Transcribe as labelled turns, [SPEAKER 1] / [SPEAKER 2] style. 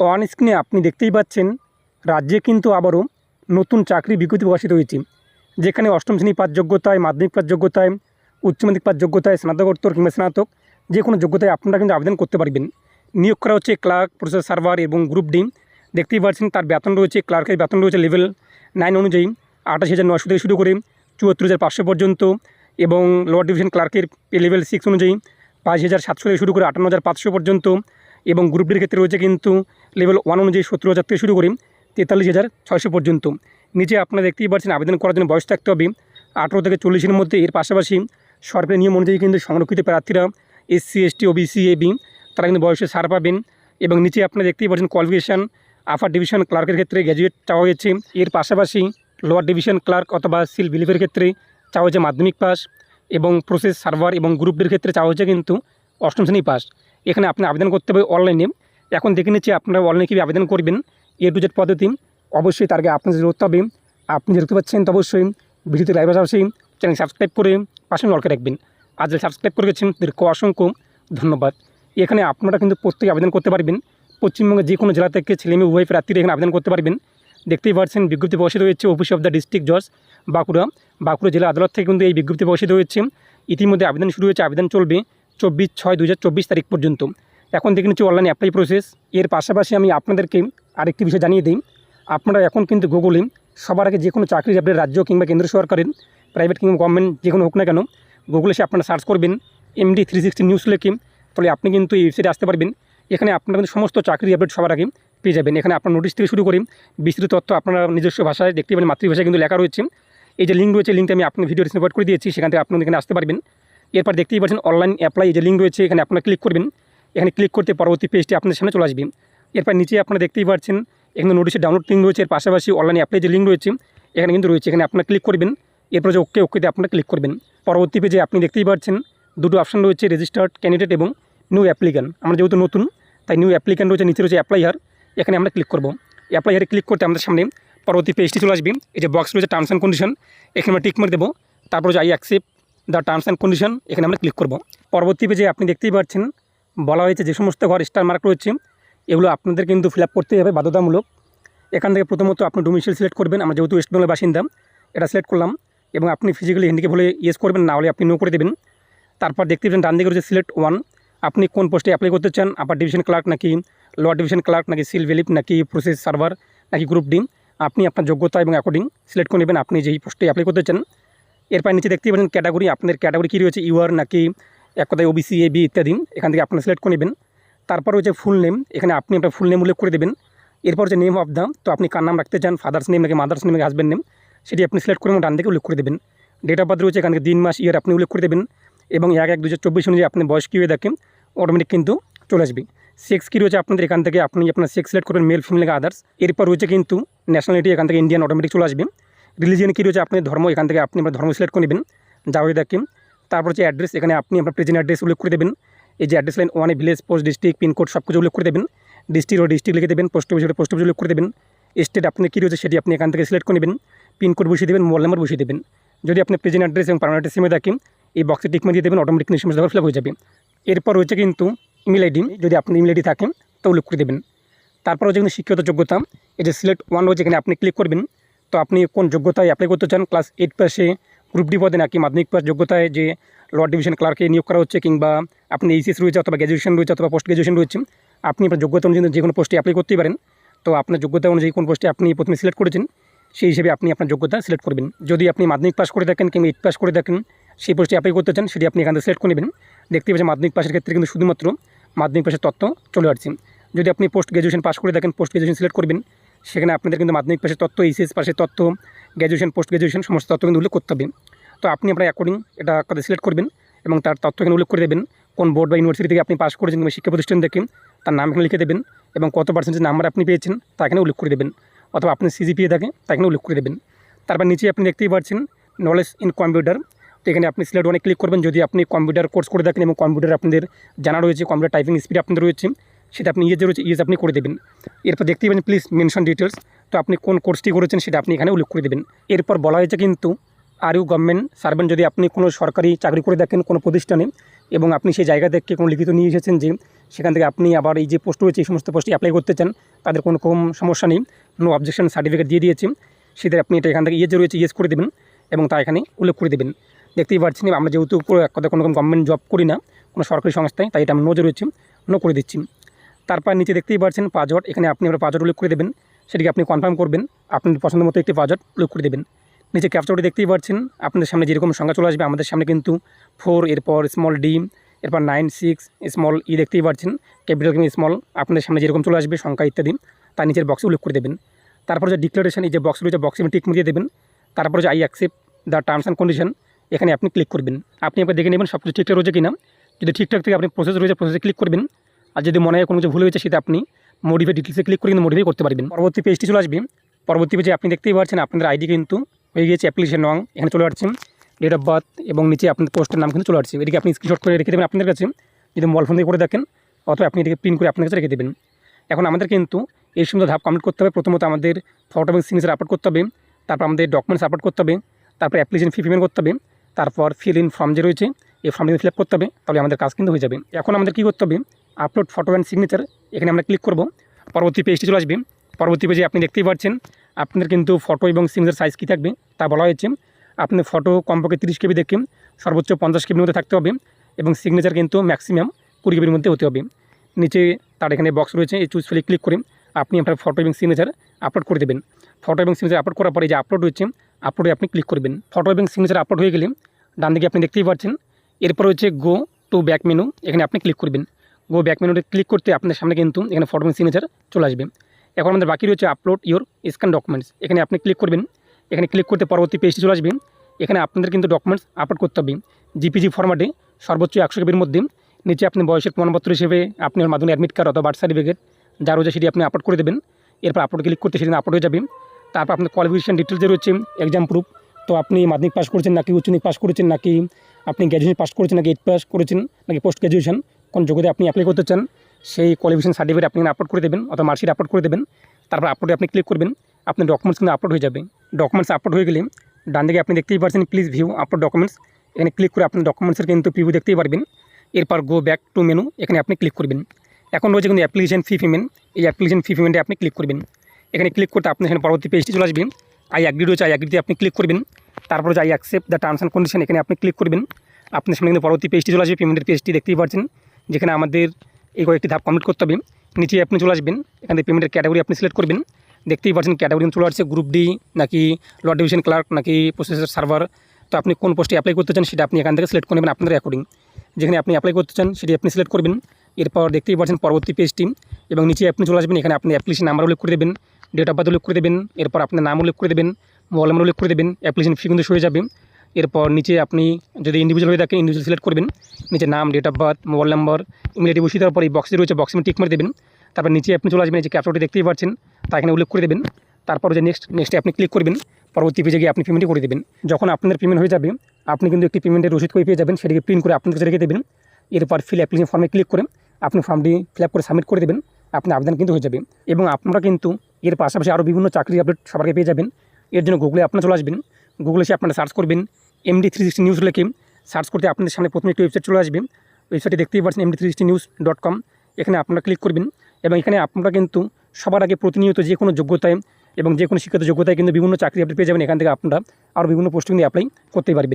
[SPEAKER 1] On স্ক্রিনে আপনি দেখতেই পাচ্ছেন, রাজ্যে কিন্তু আবারও নতুন চাকরি বিজ্ঞপ্তি প্রকাশিত হয়েছে। যেখানে অষ্টম শ্রেণি পাস যোগ্যতায়, মাধ্যমিক পাস যোগ্যতায়, উচ্চ মাধ্যমিক পাস যোগ্যতায় স্নাতকোত্তর কিংবা স্নাতক, যে কোনো যোগ্যতায় আপনারা কিন্তু আবেদন করতে পারবেন। নিয়োগ করা হচ্ছে ক্লার্ক প্রসেস সার্ভার এবং গ্রুপ ডি দেখতেই পাচ্ছেন তার বেতন রয়েছে ক্লার্কের বেতন রয়েছে লেভেল নাইন অনুযায়ী আঠাশ হাজার নশো থেকে শুরু করে চুয়াত্তর হাজার পাঁচশো পর্যন্ত এবং লোয়ার ডিভিশন ক্লার্কের লেভেল সিক্স অনুযায়ী পাঁচ হাজার সাতশো থেকে শুরু করে আটান্ন হাজার পাঁচশো পর্যন্ত এবং গ্রুপ ডির ক্ষেত্রে রয়েছে কিন্তু লেভেল ওয়ান অনুযায়ী সত্তর হাজার থেকে শুরু করে, তেতাল্লিশ হাজার ছয়শো পর্যন্ত। নিচে আপনারা দেখতেই পাচ্ছেন আবেদন করার জন্য বয়স থাকতে হবে আঠেরো থেকে চল্লিশের মধ্যে। এর পাশাপাশি সরকারি নিয়ম অনুযায়ী কিন্তু সংরক্ষিত প্রার্থীরা এসসি এসটি ওবিসি এবি তারা কিন্তু বয়সে ছাড় পাবেন। এবং নিচে আপনারা দেখতেই পাচ্ছেন কোয়ালিফিকেশান আফার ডিভিশন ক্লার্কের ক্ষেত্রে গ্র্যাজুয়েট চাওয়া হয়েছে। এর পাশাপাশি লোয়ার ডিভিশন ক্লার্ক অথবা সিল বিলিভের ক্ষেত্রে চাওয়া হয়েছে মাধ্যমিক পাস এবং প্রসেস সার্ভার এবং গ্রুপদের ক্ষেত্রে চাওয়া হয়েছে কিন্তু অষ্টম শ্রেণি পাস এখানে আপনি আবেদন করতে হবে অনলাইনে এখন দেখে নিচ্ছি আপনারা অনলাইনে কীভাবে আবেদন করবেন। এ টু জেড পদ্ধতি, অবশ্যই তার আগে আপনি করতে হবে। আপনি দেখতে পাচ্ছেন তো অবশ্যই ভিডিওতে লাইভ পাশাপাশি চ্যানেল সাবস্ক্রাইব করে পাশে নলকে রাখবেন। আর যারা সাবস্ক্রাইব করে গেছেন, তাদেরকে অসংখ্য ধন্যবাদ। এখানে আপনারা কিন্তু প্রত্যেকে আবেদন করতে পারবেন। পশ্চিমবঙ্গের যে কোনো জেলা থেকে ছেলে মেয়ে, উভয় প্রার্থীরা এখানে আবেদন করতে পারবেন। দেখতেই পাচ্ছেন বিজ্ঞপ্তি প্রকাশিত হয়েছে অফিস অফ দ্য ডিস্ট্রিক্ট জজ বাঁকুড়া। বাঁকুড়া জেলা আদালত থেকে কিন্তু এই বিজ্ঞপ্তি প্রকাশিত হয়েছে। ইতিমধ্যে আবেদন শুরু হয়েছে, আবেদন চলবে। চব্বিশ ছয় দু তারিখ পর্যন্ত। এখন দেখে নিচ্ছি অনলাইন অ্যাপ্লাই প্রসেস এর পাশাপাশি আমি আপনাদেরকে আরেকটি বিষয় জানিয়ে দিই। আপনারা এখন কিন্তু গুগলে সবার আগে যে কোনো চাকরির আপডেট রাজ্য কিংবা কেন্দ্র সরকারের প্রাইভেট কিংবা গভর্নমেন্ট যে কোনো হোক না কেন। গুগলে সে আপনারা সার্চ করবেন এমডি থ্রি সিক্সটি নিউজ লেখে। তাহলে আপনি কিন্তু এই ওয়েবসাইটে আসতে পারবেন। এখানে আপনারা কিন্তু সমস্ত চাকরির আপডেট সবার আগে পেয়ে যাবেন। এখানে আপনার নোটিশ থেকে শুরু করে বিস্তৃত তথ্য আপনারা নিজস্ব ভাষায় দেখতে পাবেন, মাতৃভাষায় কিন্তু লেখা রয়েছে। এই যে লিঙ্ক রয়েছে লিঙ্কটা আমি আপনার ভিডিও প্রোভাইড করে দিয়েছি। সেখান থেকে আপনারা এখানে আসতে পারবেন। এরপর দেখতেই পাচ্ছেন অনলাইন অ্যাপ্লাই যে লিঙ্ক রয়েছে, এখানে আপনারা ক্লিক করবেন। এখানে ক্লিক করতে পরবর্তী পেজটি আপনাদের সামনে চলে আসবে। এরপর নিচে আপনারা দেখতেই পাচ্ছেন, এখানে নোটিশের ডাউনলোড লিঙ্ক রয়েছে, এর পাশাপাশি অনলাইন অ্যাপ্লাই যে লিঙ্ক রয়েছে, এখানে কিন্তু রয়েছে। এখানে আপনারা ক্লিক করবেন, এরপর যে ওকে ওকেতে আপনারা ক্লিক করবেন। পরবর্তী পেজে আপনি দেখতেই পাচ্ছেন, দুটো অপশন রয়েছে রেজিস্টার্ড ক্যান্ডিডেট এবং নিউ অ্যাপ্লিক্যান্ট আমরা যেহেতু নতুন, তাই নিউ অ্যাপ্লিক্যান্ট রয়েছে, নিচে রয়েছে অ্যাপ্লাই হার এখানে আমরা ক্লিক করব। অ্যাপ্লাই হারে ক্লিক করতে আমাদের সামনে পরবর্তী পেজটি চলে আসবে। এই যে বক্স রয়েছে টার্মস অ্যান্ড কন্ডিশন এখানে আমরা টিক মারে দেবো। তারপর যে I accept the terms and condition এখানে আমরা ক্লিক করব। পরবর্তী পেজে আপনি দেখতেই পাচ্ছেন, বলা হয়েছে যে সমস্ত ঘর স্টার মার্ক রয়েছে, এগুলো আপনাদের কিন্তু ফিল আপ করতেই হবে বাধ্যতামূলক। এখান থেকে প্রথমত আপনি ডোমিসাইল সিলেক্ট করবেন, আমরা যেহেতু ওয়েস্ট বেঙ্গলের বাসিন্দা, এটা সিলেক্ট করলাম, এবং আপনি ফিজিক্যালি হ্যান্ডিকে বলে ইয়েস করবেন, না হলে আপনি নো করে দেবেন। তারপর দেখতে পাচ্ছেন, ডান দিকে রয়েছে সিলেক্ট ওয়ান আপনি কোন পোস্টে অ্যাপ্লাই করতে চান আপার ডিভিশন ক্লার্ক নাকি লোয়ার ডিভিশন ক্লার্ক নাকি সিল ভেলিপ নাকি প্রসেস সার্ভার নাকি গ্রুপ ডি আপনি আপনার যোগ্যতা এবং অ্যাকর্ডিং সিলেক্ট করে নেবেন, আপনি যেই পোস্টে অ্যাপ্লাই করতে চান। এরপর নিচে দেখতেই পাচ্ছেন ক্যাটাগরি আপনাদের ক্যাটাগরি কী রয়েছে ইউআর নাকি এক কথায় ওবিসি এ বি ইত্যাদি, এখান থেকে আপনারা সিলেক্ট করে নেবেন। তারপর রয়েছে ফুল নেম এখানে আপনি আপনার ফুল নেম উল্লেখ করে দেবেন। এরপর হচ্ছে নেম অফ দ্য তো আপনি কার নাম রাখতে চান ফাদার্স নেম নাকি মাদার্স নেম নাকি হাজব্যান্ড নেম সেটি আপনি সিলেক্ট করে ডান দিকে উল্লেখ করে দেবেন। ডেট অফ বার্থ রয়েছে এখান থেকে দিন মাস ইয়ার আপনি উল্লেখ করে দেবেন এবং এক এক দু হাজার চব্বিশ অনুযায়ী আপনি বয়স কী হয়ে দেখেন অটোমেটিক কিন্তু চলে আসবে। সেক্স কী রয়েছে আপনাদের এখান থেকে, আপনি আপনার সেক্স সিলেক্ট করবেন মেল ফিমেল আদার্স এরপর রয়েছে কিন্তু ন্যাশনালিটি এখান থেকে ইন্ডিয়ান অটোমেটিক চলে আসবে। রিলিজিয়ান কী রয়েছে? আপনি ধর্ম, এখান থেকে আপনি আপনার ধর্ম সিলেক্ট করে নেবেন। যা হয়ে দেখেন। তারপর হচ্ছে অ্যাড্রেস এখানে আপনি আপনার প্রেজেন্ট অ্যাড্রেস উল্লেখ করে দেবেন। এই যে অ্যাড্রেস লাইন ওয়ানে ভিলেজ পোস্ট ডিস্ট্রিক্ট পিনকোড সব কিছু উল্লেখ করে দেবেন। ডিস্ট্রিক্ট ও ডিস্ট্রিক্ট লিখে দেবেন। পোস্ট অফিস পোস্ট অফিস উল্লেখ করে দেবেন। স্টেট আপনি কী রয়েছে সেটি আপনি এখান থেকে সিলেক্ট করে নেবেন। পিনকোড বসিয়ে দেবেন মোবাইল নাম্বার বসিয়ে দেবেন। যদি আপনি প্রেজেন্ট অ্যাড্রেস এবং পারমানেন্ট সিমে দেখেন, এই বক্সে টিক দিয়ে দেবেন অটোমেটিক নিশ্চয় ফিল হয়ে যাবে। এরপর রয়েছে কিন্তু ইমেল আইডি যদি আপনি ইমেল আইডি থাকেন, তো উল্লেখ করে দেবেন। তারপর হচ্ছে কিন্তু শিক্ষিত যোগ্যতা, এই যে সিলেক্ট ওয়ান রয়েছে এখানে আপনি ক্লিক করবেন। তো আপনি কোন যোগ্যতায় অ্যাপ্লাই করতে চান? ক্লাস এইট পাসে গ্রুপ ডি পদে নাকি মাধ্যমিক পাস যোগ্যতায় যে লোয়ার ডিভিশন ক্লার্কে নিয়োগ করা হচ্ছে কিংবা আপনি এইচএস রয়েছে অথবা গ্র্যাজুয়েশন রয়েছে অথবা পোস্ট গ্র্যাজুয়েশন রয়েছে, আপনি আপনার যোগ্যতা অনুযায়ী যে কোনো পোস্টে অ্যাপ্লাই করতেই পারেন। তো আপনার যোগ্যতা অনুযায়ী কোন পোস্টে আপনি প্রথমে সিলেক্ট করেছেন, সেই হিসেবে আপনি আপনার যোগ্যতা সিলেক্ট করবেন। যদি আপনি মাধ্যমিক পাস করে থাকেন কিংবা এইট পাস করে থাকেন, সেই পোস্টে অ্যাপ্লাই করতে চান, সেটি আপনি এখান থেকে সিলেক্ট করে নেবেন। দেখতে পাচ্ছেন মাধ্যমিক পাসের ক্ষেত্রে কিন্তু শুধুমাত্র মাধ্যমিক পাসের তথ্য চলে আসছে। যদি আপনি পোস্ট গ্র্যাজুয়েশন পাস করে থাকেন পোস্ট গ্র্যাজুয়েশন সিলেক্ট করবেন সেখানে আপনাদের কিন্তু মাধ্যমিক পাশের তথ্য এইচএস পাশের তথ্য গ্র্যাজুয়েশন পোস্ট গ্র্যাজুয়েশন সমস্ত তথ্য কিন্তু উল্লেখ করতে হবে। তো আপনি আপনার অ্যাকর্ডিং এটা কথা সিলেক্ট করবেন এবং তার তথ্য এখানে উল্লেখ করে দেবেন। কোন বোর্ড বা ইউনিভার্সিটি থেকে আপনি পাস করেছেন কিংবা শিক্ষা প্রতিষ্ঠান থেকে, তার নাম এখানে লিখে দেবেন এবং কত পার্সেন্টেজ নাম্বার আপনি পেয়েছেন তা এখানে উল্লেখ করে দেবেন। অথবা আপনি সিজিপিএ থাকে তা এখানে উল্লেখ করে দেবেন। তারপর নিচে আপনি দেখতেই পাচ্ছেন নলেজ ইন কম্পিউটার তো এখানে আপনি সিলেক্ট ওয়ানে ক্লিক করবেন। যদি আপনি কম্পিউটার কোর্স করে থাকেন এবং কম্পিউটার আপনাদের জানা রয়েছে কম্পিউটার টাইপিং স্পিড আপনাদের রয়েছে সেটা আপনি ইয়ে যে রয়েছে ইয়েজ আপনি করে দেবেন। এরপর দেখতেই পাবেন প্লিজ মেনশন ডিটেলস তো আপনি কোন কোর্সটি করেছেন সেটা আপনি এখানে উল্লেখ করে দেবেন। এরপর বলা হয়েছে কিন্তু আর ইউ গভর্নমেন্ট সার্ভেন্ট যদি আপনি কোনো সরকারি চাকরি করে দেখেন কোনো প্রতিষ্ঠানে এবং আপনি সেই জায়গা থেকে কোনো লিখিত নিয়ে এসেছেন যে সেখান থেকে আপনি আবার এই যে পোস্ট রয়েছে, এই সমস্ত পোস্টে অ্যাপ্লাই করতে চান, তাদের কোনো কম সমস্যা নেই নো অবজেকশন সার্টিফিকেট দিয়ে দিয়েছে। সেটা আপনি এটা এখান থেকে ইয়ে রয়েছে ইয়েস করে দেবেন এবং তা এখানে উল্লেখ করে দেবেন। দেখতেই পাচ্ছেন, আমরা যেহেতু কোনো রকম গভর্নমেন্ট জব করি না, কোনো সরকারি সংস্থায়, তাই এটা আমি নোজে রয়েছে নো করে দিচ্ছি। তারপর নিচে দেখতেই পাচ্ছেন পাসওয়ার্ড। এখানে আপনি আপনার পাসওয়ার্ড উল্লেখ করে দেবেন। সেটিকে আপনি কনফার্ম করবেন। আপনার পছন্দ মতো একটি পাসওয়ার্ড উল্লেখ করে দেবেন। নিচে ক্যাপচারটি দেখতেই পাচ্ছেন, আপনাদের সামনে যেরকম সংখ্যা চলে আসবে, আমাদের সামনে কিন্তু ফোর এরপর স্মল ডি এরপর নাইন সিক্স স্মল ই দেখতেই পাচ্ছেন। ক্যাপিটাল কিংবা স্মল আপনাদের সামনে যেরকম চলে আসবে, সংখ্যা ইত্যাদি, তার নিচের বক্সে উল্লেখ করে দেবেন। তারপর যে ডিক্লারেশন এই যে বক্স রয়েছে বক্সে টিক মিলিয়ে দেবেন। তারপর যে I accept the terms and condition এখানে আপনি ক্লিক করবেন। আপনি একবার দেখে নেবেন সব কিছু ঠিকঠাক রয়েছে কিনা। যদি ঠিকঠাক থেকে আপনি প্রসেস রয়েছে প্রসেসে ক্লিক করবেন। আর যদি মনে হয় কোনো কিছু ভুল হয়েছে সেটা আপনি মডিফাই ডিটেলসে ক্লিক করে কিন্তু মডিফাই করতে পারবেন। পরবর্তী পেজটি চলে আসবে। পরবর্তী পেজে আপনি দেখতেই পাচ্ছেন আপনাদের আইডি কিন্তু হয়ে গিয়েছে অ্যাপ্লিকেশন রং এখানে চলে আসছে। ডেট অফ বার্থ এবং নিচে আপনার পোস্টের নাম কিন্তু চলে আসছে। এটিকে আপনি স্ক্রিনশট করে রেখে দেবেন আপনাদের কাছে। যদি মোবাইল ফোন দিয়ে করে দেখেন অথবা আপনি এটিকে প্রিন্ট করে আপনার কাছে রেখে দেবেন। এখন আমাদের কিন্তু এই সমস্ত ধাপ কমপ্লিট করতে হবে। প্রথমত আমাদের ফটো এবং সিগনেচার আপলোড করতে হবে। তারপর আমাদের ডকুমেন্টস আপলোড করতে হবে। তারপর অ্যাপ্লিকেশন ফি পেমেন্ট করতে হবে। তারপর ফিল ইন ফর্ম যে রয়েছে, এই ফর্মটি ফিল আপ করতে হবে। তাহলে আমাদের কাজ কিন্তু হয়ে যাবে। এখন আমাদের কী করতে হবে? আপলোড ফটো অ্যান্ড সিগনেচার এখানে আমরা ক্লিক করব। পরবর্তী পেজটি চলে আসবে। পরবর্তী পেজে আপনি দেখতেই পাচ্ছেন, আপনাদের কিন্তু ফটো এবং সিগনেচার সাইজ কী থাকবে তা বলা হয়েছে। আপনার ফটো কমপক্ষে তিরিশ কেবি দেখে সর্বোচ্চ পঞ্চাশ কেবির মধ্যে থাকতে হবে এবং সিগনেচার কিন্তু ম্যাক্সিমাম কুড়ি কেবির মধ্যে হতে হবে। নিচে তার এখানে বক্স রয়েছে, এই চুজ ফেলে ক্লিক করে আপনি আপনার ফটো এবং সিগনেচার আপলোড করে দেবেন। ফটো এবং সিগনেচার আপলোড করার পরে যে আপলোড রয়েছে আপলোডে আপনি ক্লিক করবেন। ফটো এবং সিগনেচার আপলোড হয়ে গেলে ডান দিকে আপনি দেখতেই পাচ্ছেন, এরপর হচ্ছে গো টু ব্যাক মেনু এখানে আপনি ক্লিক করবেন। গো ব্যাক মেনুতে ক্লিক করতে আপনার সামনে কিন্তু এখানে ফটো সিগনেচার চলে আসবে। এখন আমাদের বাকি রয়েছে আপলোড ইওর স্ক্যান ডকুমেন্টস এখানে আপনি ক্লিক করবেন। এখানে ক্লিক করতে পরবর্তী পেজটি চলে আসবে। এখানে আপনাদের কিন্তু ডকুমেন্টস আপলোড করতে হবে। জিপিজি ফরম্যাটে সর্বোচ্চ একশো কেবির মধ্যে নিচে আপনি বয়সের প্রমাণপত্র হিসেবে আপনি ওর মাধ্যমে অ্যাডমিট কার্ড অথবা বার্থ সার্টিফিকেট যা রয়েছে সেটি আপনি আপলোড করে দেবেন। এরপর আপলোড ক্লিক করতে সেদিন আপলোড হয়ে যাবে। তারপর আপনার কোয়ালিফিকেশান ডিটেলস যে রয়েছে এক্সাম প্রুফ তো আপনি মাধ্যমিক পাস করেছেন নাকি উচ্চ মাধ্যমিক পাস করেছেন নাকি আপনি গ্র্যাজুয়েশন পাস করেছেন নাকি এইট পাস করেছেন নাকি পোস্ট গ্র্যাজুয়েশন কোন যোগ্যতায় আপনি অ্যাপ্লাই করতে চান, সেই কোয়ালিফিকেশন সার্টিফিকেট আপনি আপলোড করে দেবেন অথবা মার্কশিট আপলোড করে দেবেন। তারপর আপলোডে আপনি ক্লিক করবেন আপনার ডকুমেন্টস কিন্তু আপলোড হয়ে যাবে। ডকুমেন্টস আপলোড হয়ে গেলে ডান দিকে আপনি দেখতেই পারছেন প্লিজ ভিউ আপলোড ডকুমেন্টস এখানে ক্লিক করে আপনার ডকুমেন্টসের কিন্তু প্রিভিউ দেখতেই পারবেন। এরপর গো ব্যাক টু মেনু এখানে আপনি ক্লিক করবেন। এখন রয়েছে কিন্তু অ্যাপ্লিকেশন ফি পেমেন্ট এই অ্যাপ্লিকেশন ফি পেমেন্টে আপনি ক্লিক করবেন। এখানে ক্লিক করতে আপনি এখানে পরবর্তী পেজটি চলে আসবেন আই অ্যাগ্রি রয়েছে আই অ্যাগ্রিতে আপনি ক্লিক করবেন। তারপর যে I accept the terms and condition এখানে আপনি ক্লিক করবেন। আপনার সামনে কিন্তু পরবর্তী পেজটি চলে আসবে। পেমেন্টের পেজটি দেখতেই পাচ্ছেন যেখানে আমাদের এই কয়েকটি ধাপ কমপ্লিট করতে হবে। নিচে আপনি চলে আসবেন। এখান থেকে পেমেন্টের ক্যাটাগরি আপনি সিলেক্ট করবেন। দেখতেই পাচ্ছেন ক্যাটাগরি চলে আসছে গ্রুপ ডি নাকি ল ডিভিশন ক্লার্ক নাকি প্রসেসর সার্ভার তো আপনি কোন পোস্টে অ্যাপ্লাই করতে চান সেটা আপনি এখান থেকে সিলেক্ট করে নেবেন আপনাদের অ্যাকর্ডিং যেখানে আপনি অ্যাপ্লাই করতে চান সেটি আপনি সিলেক্ট করবেন। এরপর দেখতেই পাচ্ছেন পরবর্তী পেজটি এবং নিচে আপনি চলে আসবেন। এখানে আপনি অ্যাপ্লিকেশন নাম্বার উল্লেখ করে দেবেন ডেট অফ বার্থ উল্লেখ করে দেবেন। এরপর আপনার নাম উল্লেখ করে দেবেন মোবাইল নাম্বার উল্লেখ করে দেবেন। অ্যাপ্লিকেশন ফি কিন্তু সরে যাবে। এরপর নিচে আপনি যদি ইন্ডিভিজুয়াল হয়ে থাকেন ইন্ডিভিজুয়াল সিলেক্ট করবেন। নিচে নাম date of birth mobile number immediately বসিয়ে দেওয়ার পর এই বক্সে রয়েছে বক্সে টিক করে দেবেন। তারপর নিচে আপনি চলে আসবেন, এই যে ক্যাপচারটি দেখতেই পাচ্ছেন, তা এখানে উল্লেখ করে দেবেন। তারপর যে নেক্সট নেক্সটে আপনি ক্লিক করবেন, পরবর্তী পেজে গিয়ে আপনি পেমেন্টই করে দেবেন। যখন আপনাদের পেমেন্ট হয়ে যাবে, আপনি কিন্তু একটি পেমেন্টের রসিদ করে পেয়ে যাবেন, সেটাকে প্রিন্ট করে আপনার কাছে রেখে দেবেন। এরপর ফিল অ্যাপ্লিকেশন ফর্মে ক্লিক করে আপনি ফর্মটি ফিল আপ করে সাবমিট করে দেবেন আপনার আবেদন কিন্তু হয়ে যাবে। এবং আপনারা কিন্তু এর পাশাপাশি আরও বিভিন্ন চাকরি আপডেট আগে পেয়ে যাবেন। এর জন্য গুগলে আপনারা চলে আসবেন। গুগলে এসে আপনারা সার্চ করবেন এমডি থ্রি সিক্সটি নিউজ লেখে সার্চ করতে আপনাদের সামনে প্রথমে একটি ওয়েবসাইট চলে আসবে। ওয়েবসাইটে দেখতেই পাচ্ছেন MD three sixty news dot com এখানে আপনারা ক্লিক করবেন এবং এখানে আপনারা কিন্তু সবার আগে প্রতিনিয়ত যে কোনো যোগ্যতায় এবং যে কোনো শিক্ষিত যোগ্যতায় কিন্তু বিভিন্ন চাকরি আপনি পেয়ে যাবেন। এখান থেকে আপনারা আরও বিভিন্ন পোস্টিং দিয়ে অ্যাপ্লাই করতে পারবেন।